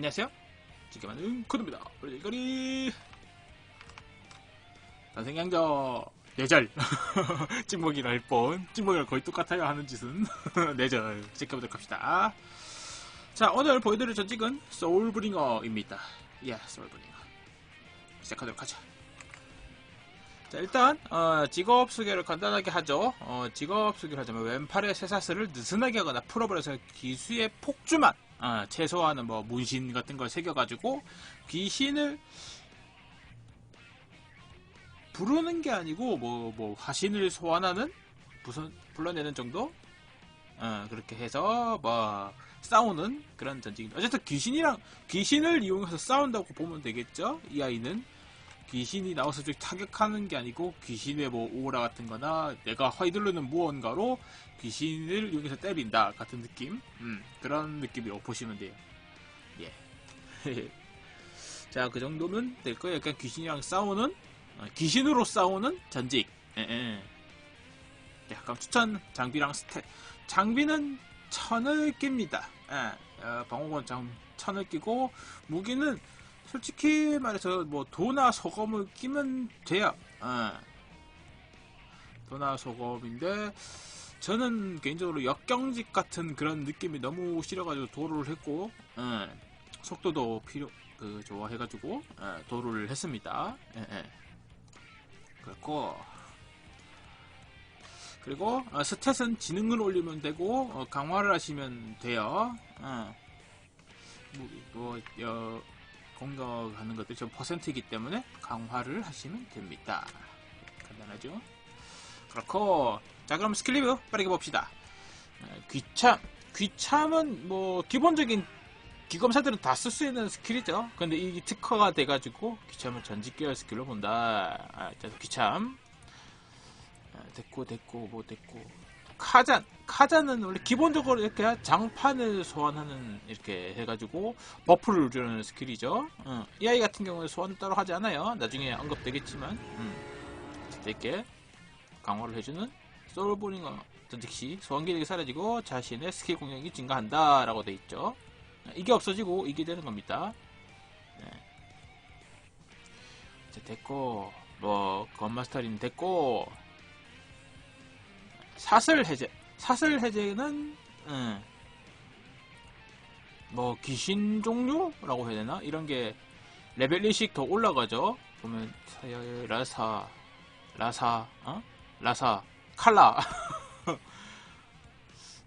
안녕하세요. 지금은 코드입니다. 우리거리 단생양저 내절 찍먹이라 할뻔 찍먹이랑 거의 똑같아요 하는 짓은 내절 지켜보도록 합시다. 자 오늘 보여드릴 전직은 소울브링어입니다. 예, 소울브링어 시작하도록 하죠. 자 일단 어, 직업 소개를 간단하게 하죠. 어, 직업 소개를 하자면 왼팔의 쇠사슬을 느슨하게 하거나 풀어버려서 기수의 폭주만 어, 최소화하는 뭐 문신 같은 걸 새겨가지고 귀신을 부르는 게 아니고 뭐, 뭐 화신을 소환하는 부선 불러내는 정도 어, 그렇게 해서 뭐 싸우는 그런 전직입니다. 어쨌든 귀신이랑 귀신을 이용해서 싸운다고 보면 되겠죠. 이 아이는 귀신이 나와서 좀 타격하는 게 아니고 귀신의 뭐 오라 같은 거나 내가 휘두르는 무언가로 귀신을 이용해서 때린다 같은 느낌? 음, 그런 느낌이라고 보시면 돼요. 예. 자 그 정도면 될 거예요. 약간 귀신이랑 싸우는 어, 귀신으로 싸우는 전직. 예, 예. 약간 추천. 장비랑 스탯 장비는 천을 낍니다. 예, 어, 방어권 장 천을 끼고 무기는 솔직히 말해서 뭐 도나 소금을 끼면 돼요. 어. 도나 소금인데 저는 개인적으로 역경직 같은 그런 느낌이 너무 싫어가지고 도로를 했고 어. 속도도 필요 그 좋아해가지고 어, 도로를 했습니다. 예, 예. 그렇고 그리고 어, 스탯은 지능을 올리면 되고 어, 강화를 하시면 돼요. 어. 뭐, 뭐 어, 공격하는 것들이 좀 퍼센트이기 때문에 강화를 하시면 됩니다. 간단하죠? 그렇고 자 그럼 스킬 리뷰 빠르게 봅시다. 어, 귀참 귀참은 뭐 기본적인 기검사들은 다 쓸 수 있는 스킬이죠. 근데 이 특화가 돼가지고 귀참을 전직 계열 스킬로 본다. 아, 자 귀참 아, 됐고 됐고 뭐 됐고 카잔 카잔은 원래 기본적으로 이렇게 장판을 소환하는 이렇게 해가지고 버프를 주는 스킬이죠. 어, 이 아이 같은 경우는 소환 따로 하지 않아요. 나중에 언급되겠지만 음, 이렇게 강화를 해주는 소울보링어 전직시 소환 기능이 사라지고 자신의 스킬 공격이 증가한다 라고 돼 있죠. 이게 없어지고 이게 되는 겁니다. 네. 자, 됐고 뭐 건마스터린 됐고 사슬 해제. 사슬 해제는 음, 뭐 귀신 종류라고 해야 되나? 이런 게 레벨 1씩 더 올라가죠. 보면 라사 라사 어? 라사 칼라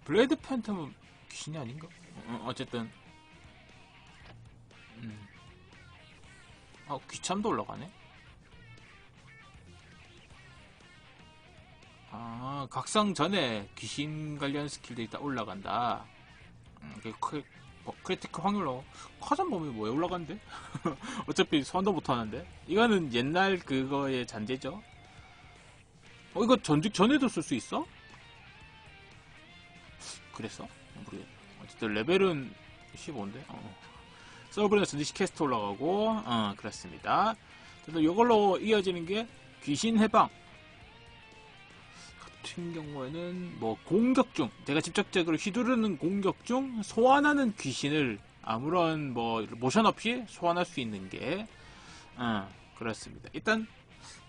블레이드 팬텀은 귀신이 아닌가? 어, 어쨌든 음. 어, 귀참도 올라가네. 아, 각성 전에 귀신 관련 스킬들이 다 올라간다. 음, 그 크, 뭐, 크리티컬 확률로 커전 범위 뭐에 올라간대? 어차피 소환도 못 하는데. 이거는 옛날 그거의 잔재죠. 어, 이거 전직 전에도 쓸 수 있어? 그랬어? 모르겠. 어쨌든 레벨은 15인데. 어. 서브레너 전직 캐스트 올라가고, 어, 그렇습니다. 그래서 이걸로 이어지는 게 귀신 해방. 같은 경우에는 뭐 공격 중 내가 직접적으로 휘두르는 공격 중 소환하는 귀신을 아무런 뭐 모션 없이 소환할 수 있는 게 어, 그렇습니다. 일단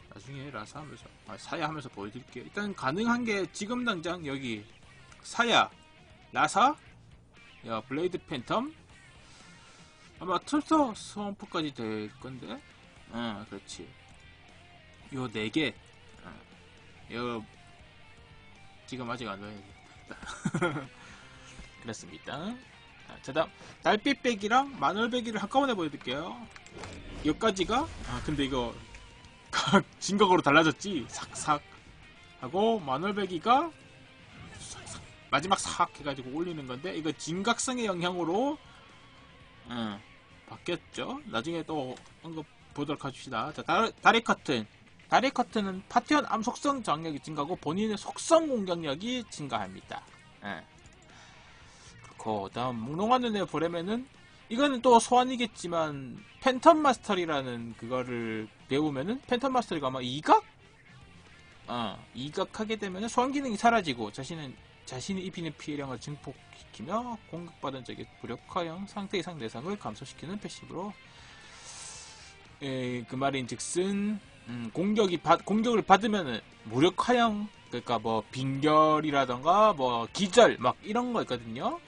나중에 라사 하면서 아, 사야 하면서 보여드릴게요. 일단 가능한 게 지금 당장 여기 사야 라사 야, 블레이드 팬텀 아마 툴서 스원프까지 될 건데 어 그렇지 요 네개 어, 요 지금 아직 안 넣어야겠다. 그렇습니다. 자, 다음 달빛배기랑 마늘배기를 한꺼번에 보여드릴게요. 여기까지가 아 근데 이거 각 진각으로 달라졌지 삭삭 하고 삭삭 마지막 삭 해가지고 올리는 건데 이거 진각성의 영향으로 음, 바뀌었죠. 나중에 또 언급 보도록 합시다. 자 다, 다리 커튼 다리 커트는 파티원 암속성 장력이 증가하고 본인의 속성 공격력이 증가합니다. 예. 그리고 다음 몽롱한 눈의 보레면은 이거는 또 소환이겠지만 팬텀 마스터리라는 그거를 배우면은 팬텀 마스터리가 아마 이각? 어, 이각하게 되면은 소환 기능이 사라지고 자신은 자신이 입히는 피해량을 증폭시키며 공격받은 적의 무력화형 상태 이상 내상을 감소시키는 패시브로 에, 그 말인 즉슨 음, 공격이 받, 공격을 받으면은 무력화형 그러니까 뭐 빈결이라던가 뭐 기절 막 이런 거 있거든요.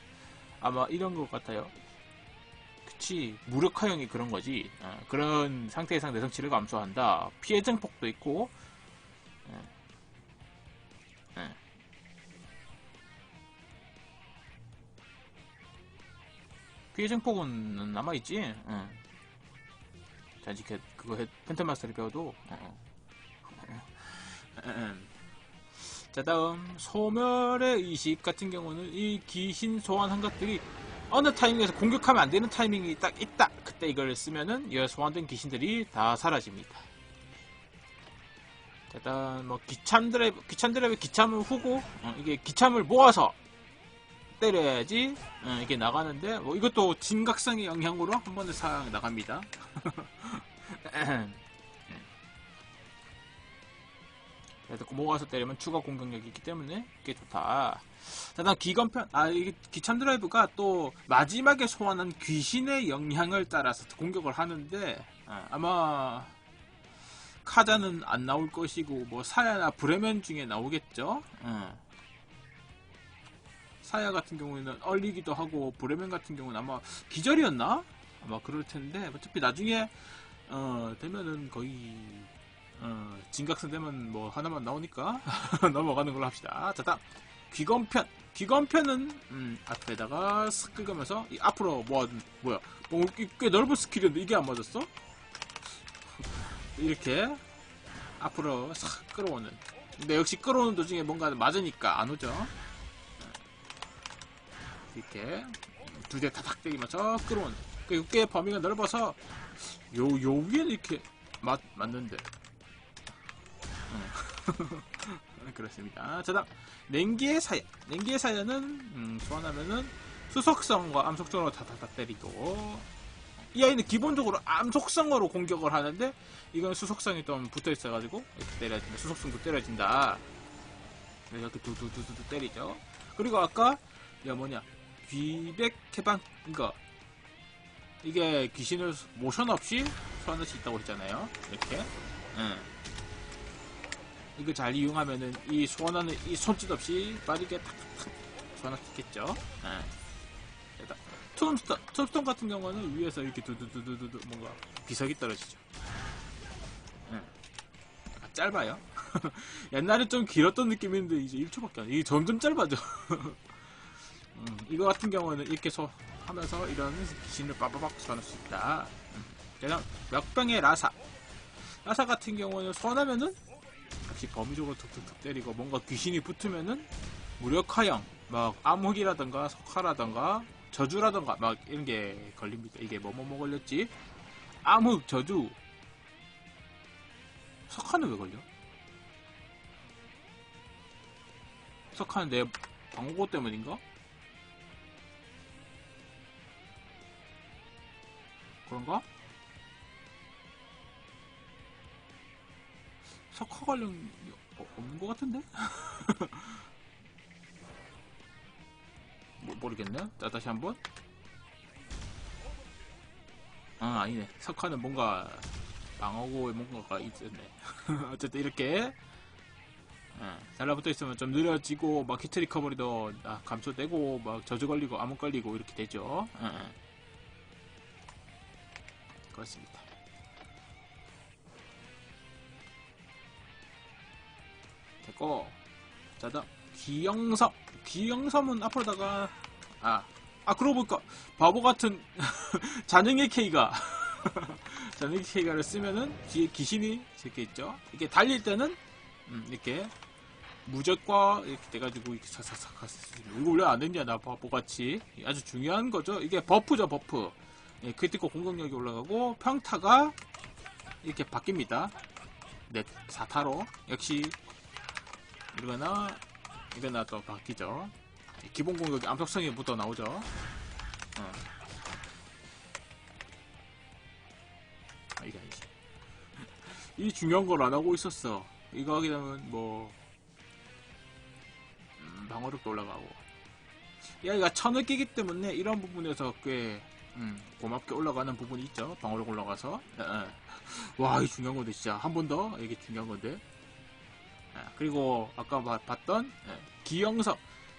아마 이런 것 같아요. 그치 무력화형이 그런 거지. 어, 그런 상태 이상 내성치를 감소한다. 피해 증폭도 있고. 예. 예. 피해 증폭은 남아있지. 응. 자, 이제 그거 해, 펜트 마스터를 배워도. 어, 어. 자, 다음 소멸의 의식 같은 경우는 이 귀신 소환 한 것들이 어느 타이밍에서 공격하면 안 되는 타이밍이 딱 있다. 그때 이걸 쓰면은 이 소환된 귀신들이 다 사라집니다. 자, 일단 뭐 기참 드라이브, 기참 드라이브 기참을 후고 어, 이게 기참을 모아서 때려야지 어, 이게 나가는데 뭐 이것도 진각성의 영향으로 한 번에 싹 나갑니다. 그래서 모아서 때리면 추가 공격력이 있기 때문에 그게 좋다. 자, 다음 기건편. 아, 이게 기참 드라이브가 또 마지막에 소환한 귀신의 영향을 따라서 공격을 하는데 아, 아마 카자는 안 나올 것이고 뭐 사야나 브레멘 중에 나오겠죠. 어. 사야 같은 경우에는 얼리기도 하고 브레멘 같은 경우는 아마 기절이었나? 아마 그럴 텐데 어차피 나중에 어, 되면은 거의 어, 진각선 되면 뭐 하나만 나오니까 넘어가는 걸로 합시다. 자, 다음 귀건편. 귀건편은 음, 앞에다가 쓱 긁으면서 이 앞으로 뭐 뭐야? 뭐, 꽤 넓은 스킬이었는데 이게 안 맞았어? 이렇게 앞으로 싹 끌어오는. 근데 역시 끌어오는 도중에 뭔가 맞으니까 안 오죠. 이렇게 두 대 타닥 때리면서 끌어오는. 그꽤 범위가 넓어서 요, 요 위에는 이렇게 맞, 맞는데. 음. 그렇습니다. 자, 다음, 냉기의 사야. 냉기의 사야는, 음, 소환하면은, 수속성과 암속성으로 다다다 때리고, 이 아이는 기본적으로 암속성으로 공격을 하는데, 이건 수속성이 좀 붙어 있어가지고, 이렇게 때려진다. 수속성도 때려진다. 이렇게 두두두두 때리죠. 그리고 아까, 야, 뭐냐, 귀백 해방, 이거, 이게 귀신을 모션 없이 소환할 수 있다고 했잖아요. 이렇게. 응. 이거 잘 이용하면은 이 소환하는 이 손짓 없이 빠르게 탁탁탁 소환할 수 있겠죠. 응. 일단 툼스톤, 툼스톤 같은 경우는 위에서 이렇게 두두두두두 뭔가 비석이 떨어지죠. 응. 아, 짧아요. 옛날에 좀 길었던 느낌인데 이제 1초밖에 안 돼. 이게 점점 짧아져. 음, 이거 같은 경우는 이렇게 소, 하면서 이런 귀신을 빠바박 소환할 수 있다. 음. 그다음 역병의 라사. 라사 같은 경우는 소환하면은 역시 범위적으로 툭툭툭 때리고 뭔가 귀신이 붙으면은 무력화형, 막 암흑이라던가 석화라던가 저주라던가 막 이런 게 걸립니다. 이게 뭐뭐뭐 걸렸지? 암흑, 저주. 석화는 왜 걸려? 석화는 내 방어구 때문인가? 그런가? 석화 관련 어, 없는 것 같은데? 뭐, 모르겠네. 자 다시 한 번. 아 아니네. 석화는 뭔가 방어구에 뭔가가 있었네. 어쨌든 이렇게 어, 달라붙어 있으면 좀 느려지고 막 히트 리커버리도 아, 감소되고 막 저주 걸리고 암흑 걸리고 이렇게 되죠. 어, 어. 그렇습니다. 됐고, 자, 다음, 기영섬. 기영섬은 앞으로다가, 아, 아, 그러고 보니까, 바보 같은, 잔영의 K가, 잔영의 K가를 쓰면은, 뒤에 귀신이 이렇게 있죠. 이게 달릴 때는, 음, 이렇게, 무적과 이렇게 돼가지고, 이렇게 있습니다. 이거 원래 안 됐냐, 나 바보같이. 아주 중요한 거죠. 이게 버프죠, 버프. 예, 크리티컬 공격력이 올라가고 평타가 이렇게 바뀝니다. 네, 4타로 역시 이거나 이거나 또 바뀌죠. 기본 공격이 암석성이 부터 나오죠. 어. 아, 이게 아니지. 이 중요한 걸 안 하고 있었어. 이거 하게 되면 뭐 음, 방어력도 올라가고 이 아이가 천을 끼기 때문에 이런 부분에서 꽤 음, 고맙게 올라가는 부분이 있죠. 방어력 올라가서. 예, 예. 와이 중요한 건데 진짜. 한 번 더? 이게 중요한 건데. 예, 그리고 아까 봐- 봤던 예, 기영성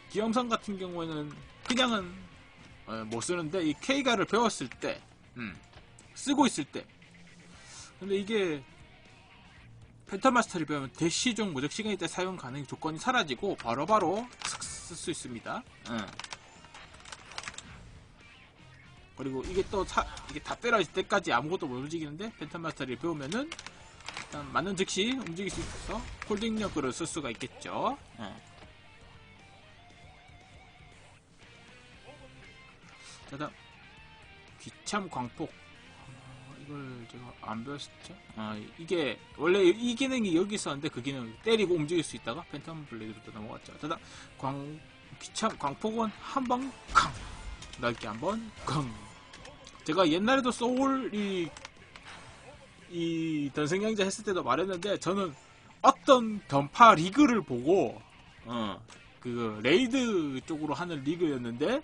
기영성 같은 경우에는 그냥은 어, 못 쓰는데 이 K가를 배웠을 때 음, 쓰고 있을 때. 근데 이게 펜터 마스터를 배우면 대시 중 무적 시간이 때 사용 가능 조건이 사라지고 바로바로 쓸수 있습니다. 응. 그리고 이게 또 사, 이게 다 때려질 때까지 아무것도 못 움직이는데 펜터 마스터를 배우면은 일단 맞는 즉시 움직일 수 있어서 홀딩력으로 쓸 수가 있겠죠. 응. 자, 다음 귀참 광폭 어, 이걸 제가 안 배웠었죠? 아, 이게 원래 이 기능이 여기 있었는데 그 기능 때리고 움직일 수 있다가 팬텀 블레이드로 또 넘어갔죠. 자다 광 귀참 광폭은 한방 캉 넓게 한번 캉 제가 옛날에도 소울 이 이 전생경자 했을 때도 말했는데 저는 어떤 던파 리그를 보고 어, 그 레이드 쪽으로 하는 리그였는데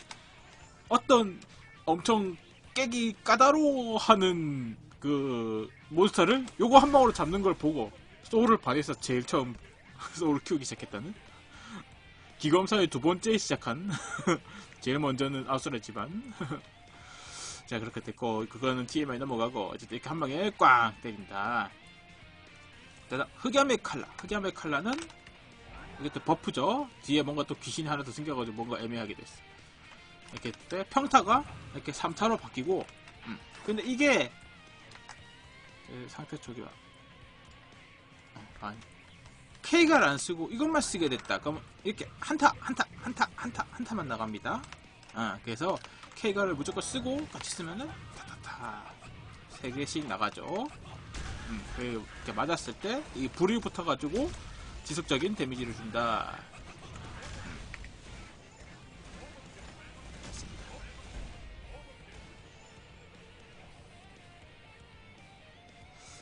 어떤 엄청 깨기 까다로워하는 그 몬스터를 요거 한 방으로 잡는 걸 보고 소울을 반해서 제일 처음 소울을 키우기 시작했다는? 기검사의 두 번째 시작한? 제일 먼저는 아수라지만 자 그렇게 됐고 그거는 TMI 넘어가고 어쨌든 이렇게 한 방에 꽝 때린다. 자 흑야의 칼라. 흑야의 칼라는 이것도 버프죠. 뒤에 뭔가 또 귀신이 하나 더 생겨가지고 뭔가 애매하게 됐어. 이렇게 때 평타가 이렇게 3타로 바뀌고 음. 근데 이게 그 상태 어, 아니 K가를 안 쓰고 이것만 쓰게 됐다. 그럼 이렇게 한타 한타 한타 한타 한타만 나갑니다. 아, 그래서 K가를 무조건 쓰고 같이 쓰면은 타타타 세 개씩 나가죠 음, 그 이렇게 맞았을 때 이 불이 붙어가지고 지속적인 데미지를 준다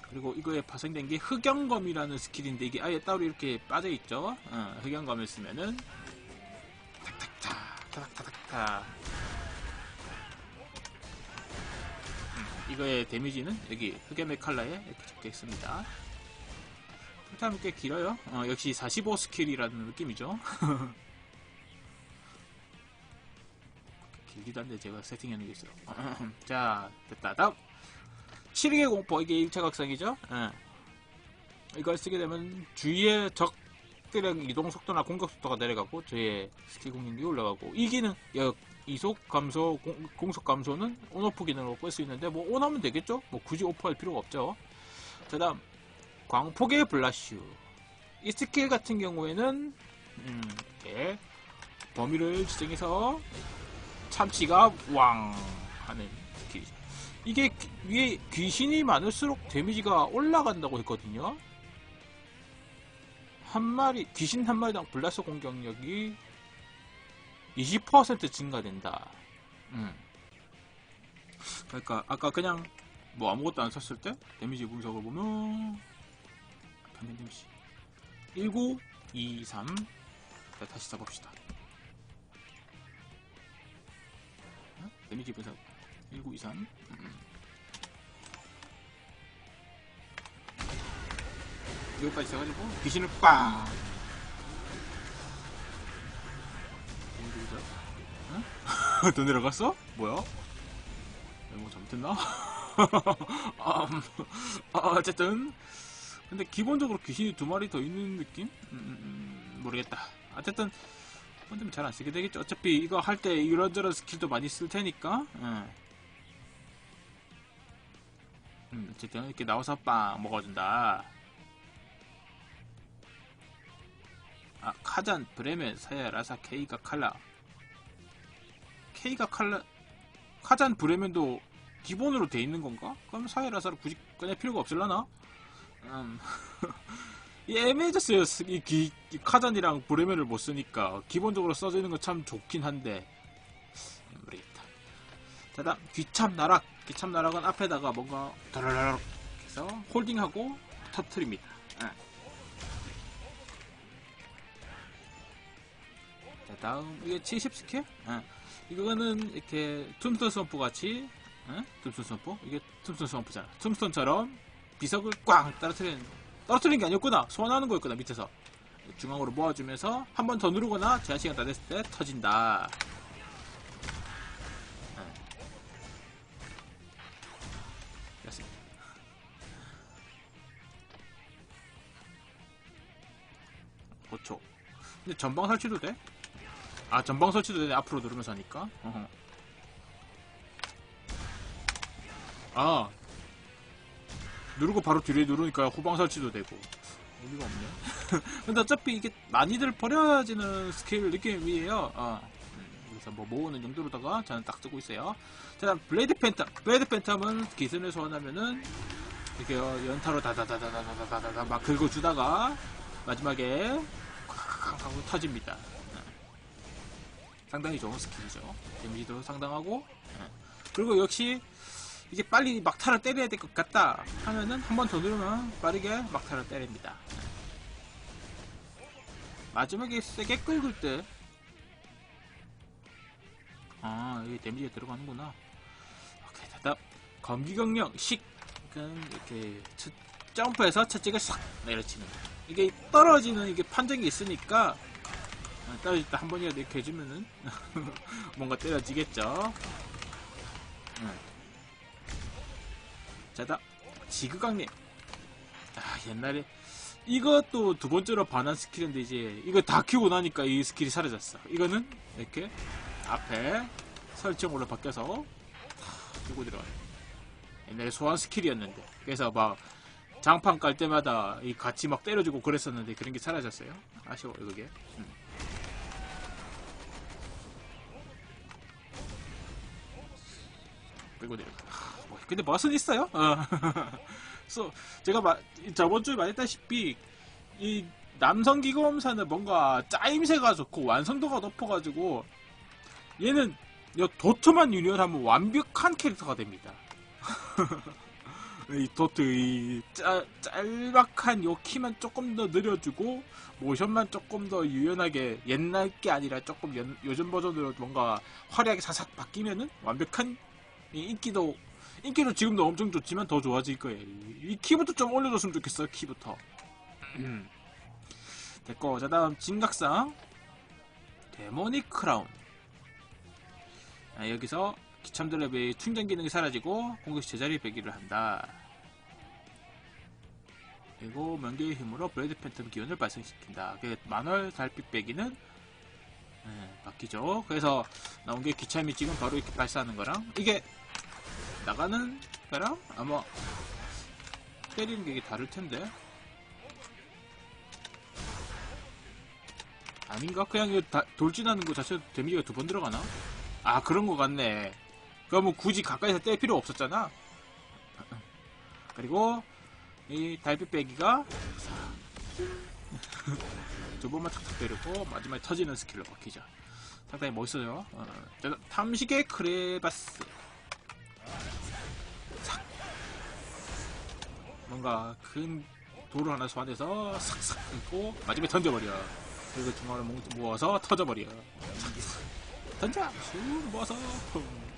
그리고 이거에 파생된 게 흑연검이라는 스킬인데 이게 아예 따로 이렇게 빠져 있죠. 어, 흑연검을 쓰면은 탁탁탁 타닥타닥타. 이거의 데미지는 여기 흑연의 칼라에 이렇게 적혀 있습니다. 풀타임이 꽤 길어요. 어, 역시 45 스킬이라는 느낌이죠. 길기도 한데 제가 세팅해 놓은 게 있어요. 자, 됐다. 다음. 7개 공포 이게 1차 각성이죠. 예. 이걸 쓰게 되면 주위의 적들의 이동 속도나 공격 속도가 내려가고 저의 스킬 공격력이 올라가고 이 기능 여- 이속 감소 공, 속 감소는 온오프 기능으로 끌 수 있는데 뭐 온하면 되겠죠. 뭐 굳이 오프할 필요가 없죠. 그다음 광폭의 블라슈 이 스킬 같은 경우에는 음, 이렇게 범위를 지정해서 참치가 왕 하는 스킬이죠. 이게 귀- 위에 귀신이 많을수록 데미지가 올라간다고 했거든요. 한 마리 귀신 한 마리당 블라스 공격력이 20% 증가된다. 음. 그러니까 아까 그냥 뭐 아무것도 안 썼을 때 데미지 분석을 보면 평균 데미지 19, 2, 3 자, 다시 써봅시다. 어? 데미지 분석 19, 2, 3 이것까지 써가지고 귀신을 빵 어? 더 내려갔어? 뭐야? 뭐 잘못했나? 음, 아, 어쨌든 근데 기본적으로 귀신이 두 마리 더 있는 느낌? 음, 음, 음, 모르겠다 어쨌든 근데 잘안 쓰게 되겠죠 어차피 이거 할 때 이런저런 스킬도 많이 쓸 테니까 응. 음, 어쨌든 이렇게 나와서 빵 먹어준다 아, 카잔, 브레멘, 사야, 라사, 케이가, 칼라. 케이가 칼라, 카잔, 브레멘도 기본으로 돼 있는 건가? 그럼 사야, 라사를 굳이 꺼낼 필요가 없을라나? 음, 이 애매해졌어요. 이, 기- 이 카잔이랑 브레멘을 못 쓰니까. 기본적으로 써져 있는 건 참 좋긴 한데. 음, 모르겠다. 자, 다음, 귀참 나락. 귀참 나락은 앞에다가 뭔가, 다라라락 해서 홀딩하고 터트립니다. 예. 다음 이게 70 스킬? 예. 이거는 이렇게 툼스톤 선프 같이 예? 툼스톤 선프? 이게 툼스톤 선프잖아. 툼스톤처럼 비석을 꽝 떨어뜨리는 떨어뜨리는 게 아니었구나. 소환하는 거였구나 밑에서 중앙으로 모아주면서 한 번 더 누르거나 제한 시간 다 됐을 때 터진다. 예. 그렇습니다. 고초. 근데 전방 설치도 돼? 아 전방 설치도 되네. 앞으로 누르면서 하니까. 어허. 아. 누르고 바로 뒤에 누르니까 후방 설치도 되고. 의미가 없네. 근데 어차피 이게 많이들 버려지는 스킬 느낌이에요. 어. 음, 그래서 뭐 모으는 용도로다가 저는 딱 쓰고 있어요. 자 블레이드 팬텀. 블레이드 팬텀은 기술을 소환하면은 이렇게 연타로 다다다다다다다다다 막 긁어주다가 마지막에 콱콱 하고 터집니다 상당히 좋은 스킬이죠. 데미지도 상당하고 예. 그리고 역시 이게 빨리 막타를 때려야 될 것 같다 하면은 한 번 더 누르면 빠르게 막타를 때립니다. 예. 마지막에 세게 긁을 때 아, 이게 데미지가 들어가는구나. 오케이, 다음 검기경령 식 그럼 이렇게 첫- 점프해서 채찍을 싹 내려치는 거. 이게 떨어지는 이게 판정이 있으니까 아, 떨어질 때한 번이라도 이렇게 해주면은 뭔가 때려지겠죠. 응. 자다 지그강님. 아 옛날에 이것도 두 번째로 반한 스킬인데 이제 이거 다 키우고 나니까 이 스킬이 사라졌어. 이거는 이렇게 앞에 설정으로 바뀌어서 탁 끼고 들어가요. 옛날에 소환 스킬이었는데 그래서 막 장판 깔 때마다 이 같이 막 때려주고 그랬었는데 그런 게 사라졌어요. 아쉬워요 그게. 음. 끌고 내려가. 하, 뭐, 근데 멋은 있어요. 어. 그래서 제가 마, 저번 주에 말했다시피 이 남성 기검사는 뭔가 짜임새가 좋고 완성도가 높아가지고 얘는 이 도트만 유니언하면 완벽한 캐릭터가 됩니다. 이 도트 이 짜, 짤막한 요 키만 조금 더 느려주고 모션만 조금 더 유연하게 옛날 게 아니라 조금 연- 요즘 버전으로 뭔가 화려하게 사삭 바뀌면은 완벽한 이 인기도 인기도 지금도 엄청 좋지만 더 좋아질 거예요. 이, 이 키부터 좀 올려줬으면 좋겠어. 키부터. 음. 됐고 자 다음 진각상 데모닉 크라운. 아, 여기서 기참드랩의 충전 기능이 사라지고 공격 시 제자리 배기를 한다. 그리고 명계의 힘으로 블레이드 팬텀 기운을 발생시킨다. 그 만월 달빛 배기는 예, 바뀌죠. 그래서 나온 게 기참이 지금 바로 이렇게 발사하는 거랑 이게 나가는 거랑 아마 때리는 게 다를 텐데 아닌가? 그냥 이거 다- 돌진하는 거 자체도 데미지가 두 번 들어가나? 아 그런 거 같네. 그러면 굳이 가까이서 뗄 필요 없었잖아. 그리고 이 달빛 빼기가 두 번만 탁탁 때리고 마지막에 터지는 스킬로 바뀌죠. 상당히 멋있어요. 어, 자, 탐식의 크레바스. 뭔가 큰 돌을 하나 소환해서 싹싹 끊고 마지막에 던져버려. 그리고 모- 모아서 터져버려. 착. 던져! 쑥 모아서 펑.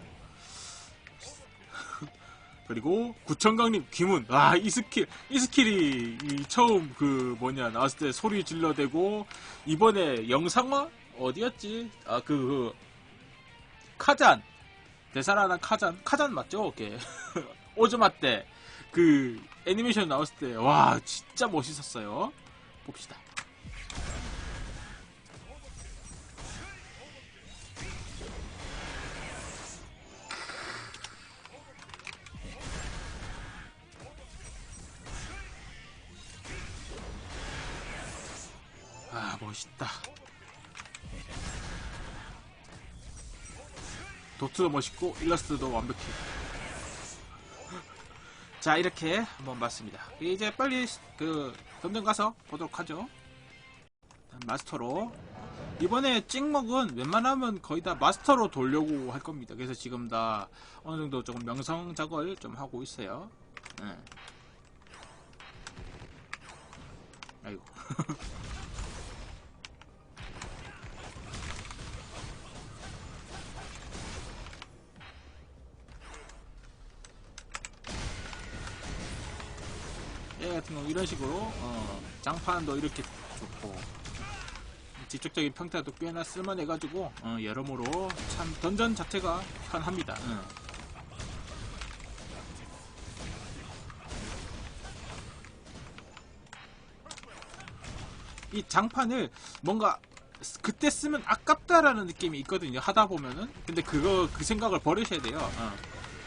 그리고 구천강님 귀문 아이 스킬 이 스킬이 이 처음 그 뭐냐 나왔을 때 소리 질러대고 이번에 영상화 어디였지 아그 그 카잔 대사라는 카잔 카잔 맞죠? 오케이 오즈마 때 그 애니메이션 나왔을 때 와 진짜 멋있었어요. 봅시다. 아 멋있다. 도트도 멋있고 일러스트도 완벽해 자 이렇게 한번 봤습니다. 이제 빨리 그 점점 가서 보도록 하죠. 마스터로. 이번에 찍먹은 웬만하면 거의 다 마스터로 돌려고 할 겁니다. 그래서 지금 다 어느 정도 조금 명성 작업을 좀 하고 있어요. 예. 아이고 같은 경우 이런 식으로 어, 장판도 이렇게 좋고 지적적인 평타도 꽤나 쓸만해가지고 어, 여러모로 참 던전 자체가 편합니다. 응. 이 장판을 뭔가 그때 쓰면 아깝다라는 느낌이 있거든요. 하다 보면은. 근데 그거 그 생각을 버리셔야 돼요. 어.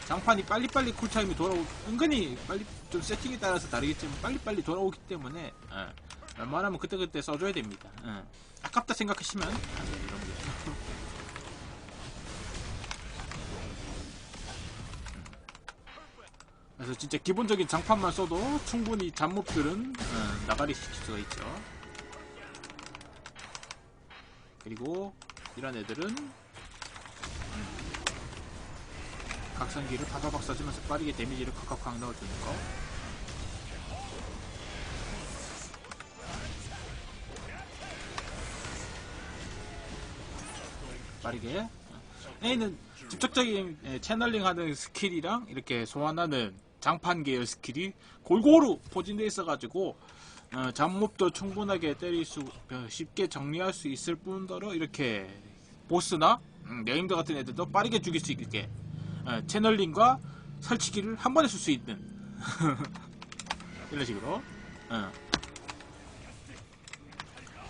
장판이 빨리빨리 쿨타임이 돌아오 은근히 빨리 좀 세팅에 따라서 다르겠지만 빨리빨리 돌아오기 때문에 어. 웬만하면 그때그때 써줘야 됩니다. 어. 아깝다 생각하시면 안 돼요, 이런 게. 그래서 진짜 기본적인 장판만 써도 충분히 잡몹들은 어, 나가리 시킬 수가 있죠. 그리고 이런 애들은 음, 각성기를 파다박 써주면서 빠르게 데미지를 콱콱콱 넣어주는 거. 빠르게. A는 직접적인 예, 채널링하는 스킬이랑 이렇게 소환하는 장판 계열 스킬이 골고루 포진되어 있어가지고 어, 잡몹도 충분하게 때릴 수 어, 쉽게 정리할 수 있을 뿐더러 이렇게 보스나 음, 네임드 같은 애들도 빠르게 죽일 수 있게 어, 채널링과 설치기를 한 번에 쓸 수 있는 이런 식으로 어.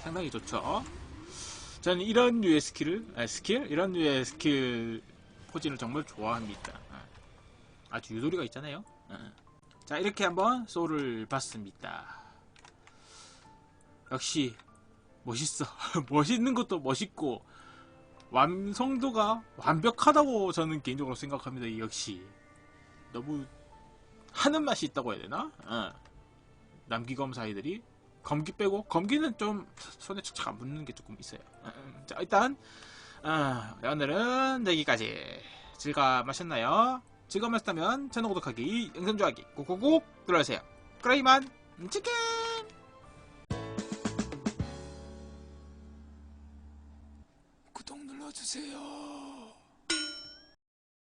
상당히 좋죠. 저는 이런 류의 스킬을 아, 스킬 이런 류의 스킬 포진을 정말 좋아합니다. 어. 아주 유도리가 있잖아요. 어. 자 이렇게 한번 소울을 봤습니다. 역시 멋있어. 멋있는 것도 멋있고 완성도가 완벽하다고 저는 개인적으로 생각합니다. 역시 너무 하는 맛이 있다고 해야 되나? 어. 남기검 사이들이 검기 빼고 검기는 좀 손에 착착 안 붙는 게 조금 있어요. 어, 음. 자 일단 어, 오늘은 여기까지 즐거우셨나요? 즐거우셨다면 채널 구독하기, 영상 좋아하기 꾹꾹꾹 눌러주세요. 그럼 이만 치킨! 구독 눌러주세요.